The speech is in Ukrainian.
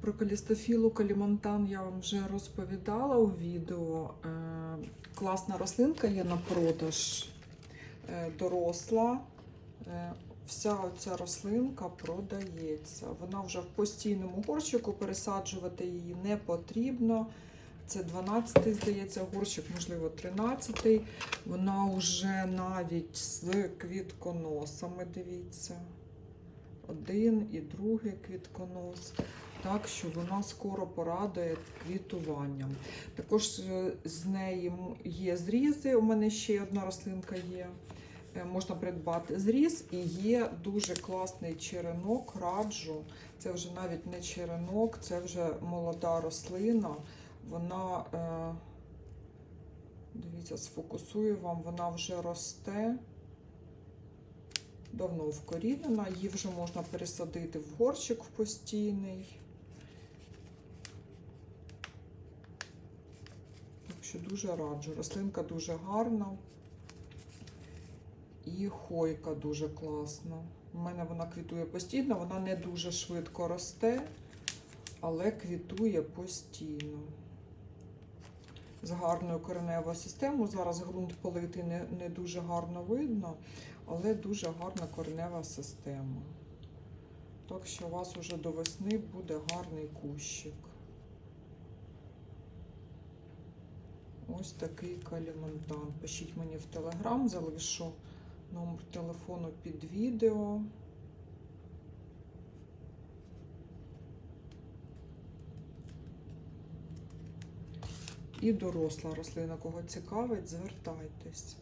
Про калістофілу калімонтан я вам вже розповідала у відео. Е, Класна рослинка є на продаж е, доросла. Е, Вся ця рослинка продається. Вона вже в постійному горщику, пересаджувати її не потрібно. Це 12-й, здається, горщик, можливо, 13-й. Вона вже навіть з квітконосами, дивіться. Один і другий квітконос. Так що вона скоро порадує квітуванням. Також е, з неї є зрізи. У мене ще одна рослинка є. Е, Можна придбати зріз і є дуже класний черенок, раджу. Це вже навіть не черенок, це вже молода рослина. Вона, е, дивіться, сфокусую вам, вона вже росте. Давно вкорінена, її вже можна пересадити в горщик постійний. Що дуже раджу. Рослинка дуже гарна. І хойка дуже класна. У мене вона квітує постійно, вона не дуже швидко росте, але квітує постійно. З гарною кореневою системою. Зараз ґрунт политий не, не дуже гарно видно, але дуже гарна коренева система. Так що у вас уже до весни буде гарний кущик. Ось такий калімонтан. Пишіть мені в телеграм, залишу номер телефону під відео. І доросла рослина, кого цікавить, звертайтесь.